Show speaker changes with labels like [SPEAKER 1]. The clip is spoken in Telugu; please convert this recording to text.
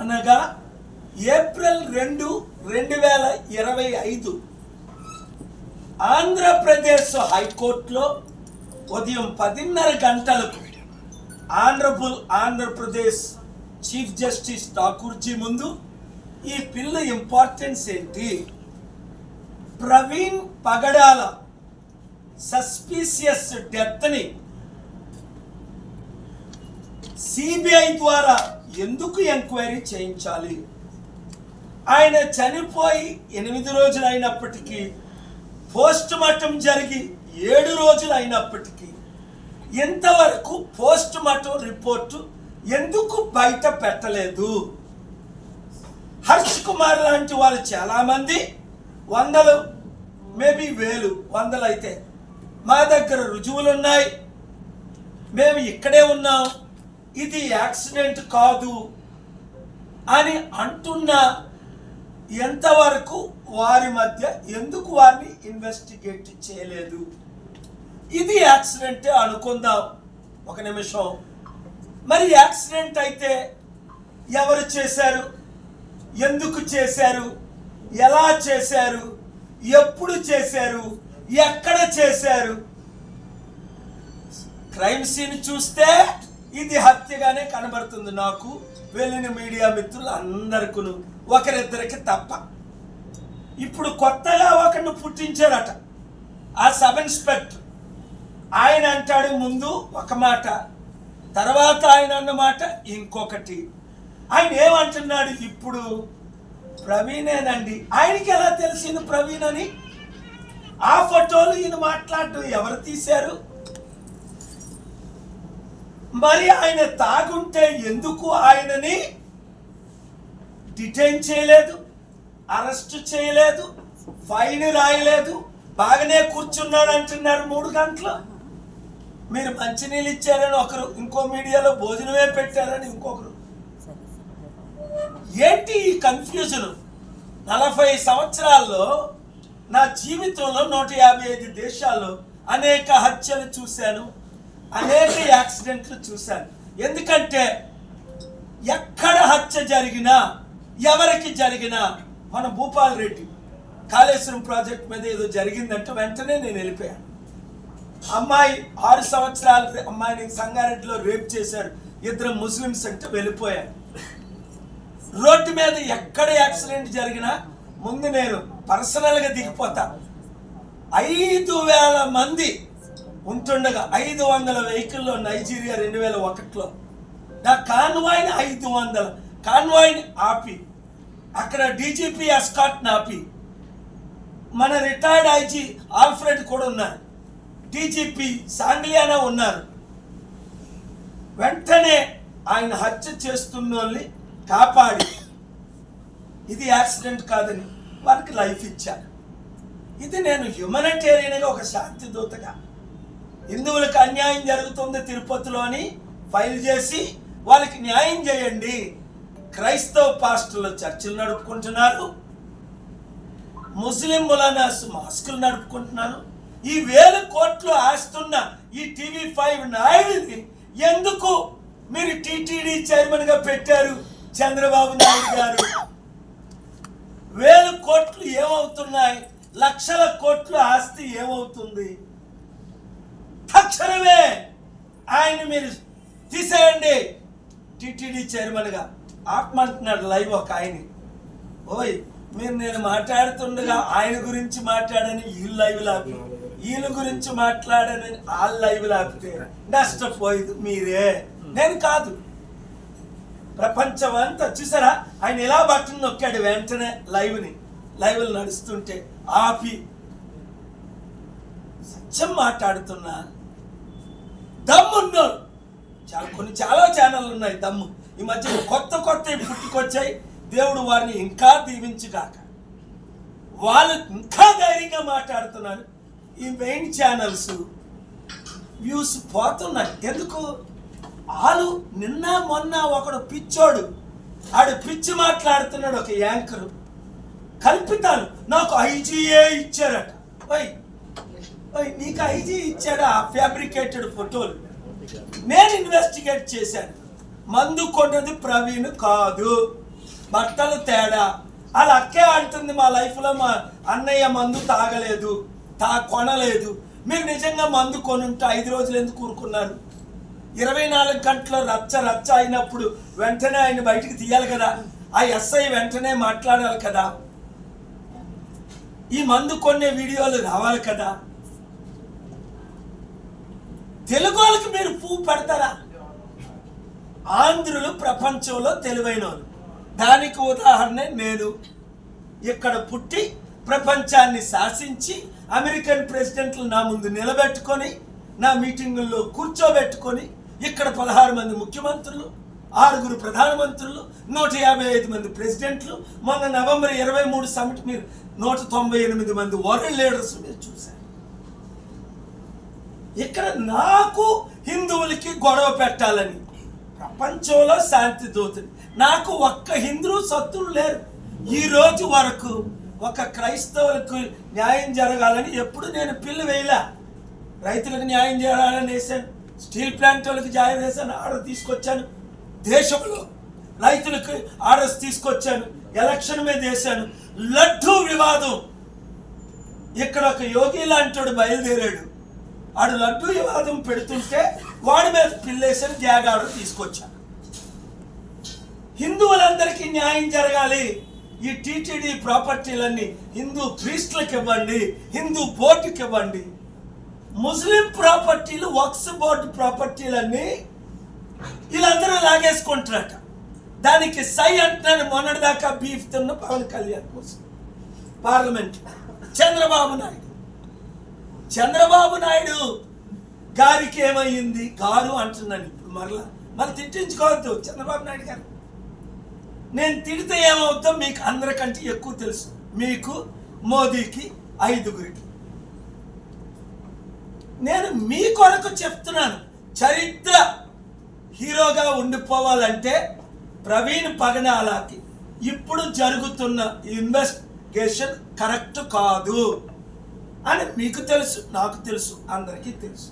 [SPEAKER 1] అనగా ఏప్రిల్ రెండు రెండు వేల ఇరవై ఐదు. ఆంధ్రప్రదేశ్ హైకోర్టులో ఉదయం పదిన్నర గంటలకు honourable Andhra Pradesh chief justice Thakurji ముందు ఈ పిల్ల ఇంపార్టెన్స్ ఏంటి? ప్రవీణ్ పగడాల సస్పీసియస్ డెత్ని సిబిఐ ద్వారా ఎందుకు ఎంక్వైరీ చేయించాలి? ఆయన చనిపోయి ఎనిమిది రోజులు అయినప్పటికీ పోస్ట్ మార్టం జరిగి ఏడు రోజులు అయినప్పటికీ ఇంతవరకు పోస్ట్ మార్టం రిపోర్టు ఎందుకు బయట పెట్టలేదు? హర్ష్ కుమార్ లాంటి వాళ్ళు చాలామంది వందలు మేబీ వేలు వందలు అయితే మా దగ్గర రుజువులు ఉన్నాయి మేము ఇక్కడే ఉన్నాం. ఇది యాక్సిడెంట్ కాదు అని అంటున్న ఎంతవరకు వారి మధ్య ఎందుకు వారిని ఇన్వెస్టిగేట్ చేయలేదు? ఇది యాక్సిడెంటే అనుకుందాం. ఒక నిమిషం. మరి యాక్సిడెంట్ అయితే ఎవరు చేశారు? ఎందుకు చేశారు? ఎలా చేశారు? ఎప్పుడు చేశారు? ఎక్కడ చేశారు? క్రైమ్ సీన్ చూస్తే ఇది హత్యగానే కనబడుతుంది నాకు. వెళ్ళిన మీడియా మిత్రులు అందరికీ ఒకరిద్దరికి తప్ప. ఇప్పుడు కొత్తగా ఒకరిని పుట్టించారట. ఆ సబ్ ఇన్స్పెక్టర్. ఆయన అంటాడు ముందు ఒక మాట. తర్వాత ఆయన అన్నమాట ఇంకొకటి. ఆయన ఏమంటున్నాడు ఇప్పుడు? ప్రవీణేనండి. ఆయనకి ఎలా తెలిసింది ప్రవీణ్ అని? ఆ ఫోటోలు ఈయన మాట్లాడటం ఎవరు తీశారు? మరి ఆయన తాగుంటే ఎందుకు ఆయనని డిటైన్ చేయలేదు అరెస్ట్ చేయలేదు ఫైన్ రాయలేదు బాగానే కూర్చున్నాడు అంటున్నారు మూడు గంటలు. మీరు మంచినీళ్ళు ఇచ్చారని ఒకరు ఇంకో మీడియాలో భోజనమే పెట్టారని ఇంకొకరు. ఏంటి ఈ కన్ఫ్యూజన్ నలభై సంవత్సరాల్లో నా జీవితంలో నూట యాభై ఐదు దేశాల్లో అనేక హత్యలు చూశాను. అనేక యాక్సిడెంట్లు చూశాను. ఎందుకంటే ఎక్కడ హత్య జరిగినా ఎవరికి జరిగినా మన భూపాల్ రెడ్డి కాళేశ్వరం ప్రాజెక్ట్ మీద ఏదో జరిగిందంటే వెంటనే నేను వెళ్ళిపోయాను. అమ్మాయి ఆరు సంవత్సరాల అమ్మాయిని సంగారెడ్డిలో రేప్ చేశారు. ఇద్దరు ముస్లిమ్స్ అంటే వెళ్ళిపోయారు. రోడ్డు మీద ఎక్కడ యాక్సిడెంట్ జరిగినా ముందు నేను పర్సనల్గా దిగిపోతా. ఐదు వేల మంది ఉంటుండగా ఐదు వందల వెహికల్లో నైజీరియా రెండు వేల ఒకటిలో. నా కాన్వాయ్ని ఐదు వందల. కాన్వాయ్ని ఆపి. అక్కడ డీజీపీ అస్కాట్ని ఆపి. మన రిటైర్డ్ ఐజీ ఆల్ఫ్రెడ్ కూడా ఉన్నారు. డీజీపీ సాంగ్లియానా ఉన్నారు. వెంటనే ఆయన హత్య చేస్తున్న వాళ్ళని కాపాడి. ఇది యాక్సిడెంట్ కాదని వారికి లైఫ్ ఇచ్చారు. ఇది నేను హ్యూమనిటేరియన్గా ఒక శాంతి దూతగా హిందువులకు అన్యాయం జరుగుతుంది తిరుపతిలోని ఫైల్ చేసి వాళ్ళకి న్యాయం చేయండి. క్రైస్తవ పాస్టర్లు చర్చిలు నడుపుకుంటున్నారు. ముస్లిం ములానాస్ మాస్కులు నడుపుకుంటున్నారు. ఈ వేల కోట్లు ఆస్తున్న ఈ టీవీ ఫైవ్ నాయుడిని ఎందుకు మీరు టీటీడీ చైర్మన్గా పెట్టారు చంద్రబాబు నాయుడు గారు? వేల కోట్లు ఏమవుతున్నాయి? లక్షల కోట్ల ఆస్తి ఏమవుతుంది? తక్షణమే ఆయన మీరు తీసేయండి. టీటీడీ చైర్మన్గా ఆపమంటున్నాడు లైవ్ ఒక ఆయన ఓయ్ మీరు నేను మాట్లాడుతుండగా ఆయన గురించి మాట్లాడని వీళ్ళు లైవ్ లాపి వీళ్ళ గురించి మాట్లాడని వాళ్ళ లైవ్ లాపితే నష్టపోయేది మీరే. నేను కాదు. ప్రపంచం అంతా చూసారా? ఆయన ఎలా బట్టను నొక్కాడు వెంటనే లైవ్ని. లైవ్లు నడుస్తుంటే ఆపి సత్యం మాట్లాడుతున్నా దమ్మున్నాడు. చాలా కొన్ని చాలా ఛానళ్ళు ఉన్నాయి దమ్ము. ఈ మధ్య కొత్త కొత్త పుట్టుకొచ్చాయి. దేవుడు వారిని ఇంకా దీవించుగాక. వాళ్ళు ఇంకా ధైర్యంగా మాట్లాడుతున్నారు. ఈ మెయిన్ ఛానల్స్ వ్యూస్ పోతున్నాయి. ఎందుకు? వాళ్ళు నిన్న మొన్న ఒకడు పిచ్చోడు. ఆడు పిచ్చి మాట్లాడుతున్నాడు ఒక యాంకరు. కల్పితాలు నాకు ఐజీఏ ఇచ్చారట. వై నీకు ఐజీ ఇచ్చాడా ఫ్యాబ్రికేటెడ్ ఫోటోలు నేను ఇన్వెస్టిగేట్ చేశాను. మందు కొన్నది ప్రవీణ్ కాదు. బట్టలు తేడా. వాళ్ళ అక్కే అంటుంది మా లైఫ్లో మా అన్నయ్య మందు తాగలేదు తా కొనలేదు. మీరు నిజంగా మందు కొనుంటే ఐదు రోజులు ఎందుకు కూరుకున్నారు ఇరవై నాలుగు గంటలు రచ్చ రచ్చ అయినప్పుడు వెంటనే ఆయన బయటికి తీయాలి కదా. ఆ ఎస్ఐ వెంటనే మాట్లాడాలి కదా. ఈ మందు కొనే వీడియోలు రావాలి కదా. తెలుగు వాళ్ళకి మీరు పువ్వు పెడతారా? ఆంధ్రులు ప్రపంచంలో తెలివైన వాళ్ళు దానికి ఉదాహరణ నేను. ఇక్కడ పుట్టి ప్రపంచాన్ని శాసించి అమెరికన్ ప్రెసిడెంట్లు నా ముందు నిలబెట్టుకొని నా మీటింగుల్లో కూర్చోబెట్టుకొని ఇక్కడ పదహారు మంది ముఖ్యమంత్రులు ఆరుగురు ప్రధానమంత్రులు నూట యాభై ఐదు మంది ప్రెసిడెంట్లు మొన్న నవంబర్ ఇరవై మూడు సమిట్ మీరు నూట తొంభై ఎనిమిది మంది వరల్డ్ లీడర్స్ మీరు చూశారు. ఇక్కడ నాకు హిందువులకి గొడవ పెట్టాలని. ప్రపంచంలో శాంతి దూతుంది నాకు ఒక్క హిందూ శత్రువు లేరు. ఈ రోజు వరకు ఒక క్రైస్తవులకు న్యాయం జరగాలని ఎప్పుడు నేను పిల్లు వేయలే. రైతులకు న్యాయం చేయాలని వేసాను స్టీల్ ప్లాంట్ వాళ్ళకి న్యాయం వేసాను ఆర్డర్ తీసుకొచ్చాను. దేశంలో రైతులకు ఆర్డర్స్ తీసుకొచ్చాను. ఎలక్షన్ మీద వేశాను. లడ్డూ వివాదం. ఇక్కడ ఒక యోగి లాంటి బయలుదేరాడు. ఆడు లడ్డు వివాదం పెడుతుంటే వాడి మీద పిల్లేసిన జాగాడు ఆర్డర్ తీసుకొచ్చాను హిందువులందరికీ న్యాయం జరగాలి. ఈ టీటీడీ ప్రాపర్టీలన్నీ హిందూ ప్రీస్ట్లకు ఇవ్వండి హిందూ బోర్డుకి ఇవ్వండి ముస్లిం ప్రాపర్టీలు వక్స్ బోర్డు ప్రాపర్టీలన్నీ వీళ్ళందరూ లాగేసుకుంటారట. దానికి సై అంటున్నాడు మొన్నటిదాకా బీఫ్ తిన్న పవన్ కళ్యాణ్ కోసం పార్లమెంట్. చంద్రబాబు నాయుడు. చంద్రబాబు నాయుడు గారికి ఏమయ్యింది గారు అంటున్నాను ఇప్పుడు మరలా మరి తిట్టించుకోవద్దు చంద్రబాబు నాయుడు గారు. నేను తిడితే ఏమవుతుందో మీకు అందరికంటే ఎక్కువ తెలుసు. మీకు మోదీకి ఐదుగురికి. నేను మీ కొరకు చెప్తున్నాను. చరిత్ర హీరోగా ఉండిపోవాలంటే ప్రవీణ్ పగనాలాకి ఇప్పుడు జరుగుతున్న ఇన్వెస్టిగేషన్ కరెక్ట్ కాదు. అని మీకు తెలుసు నాకు తెలుసు అందరికీ తెలుసు.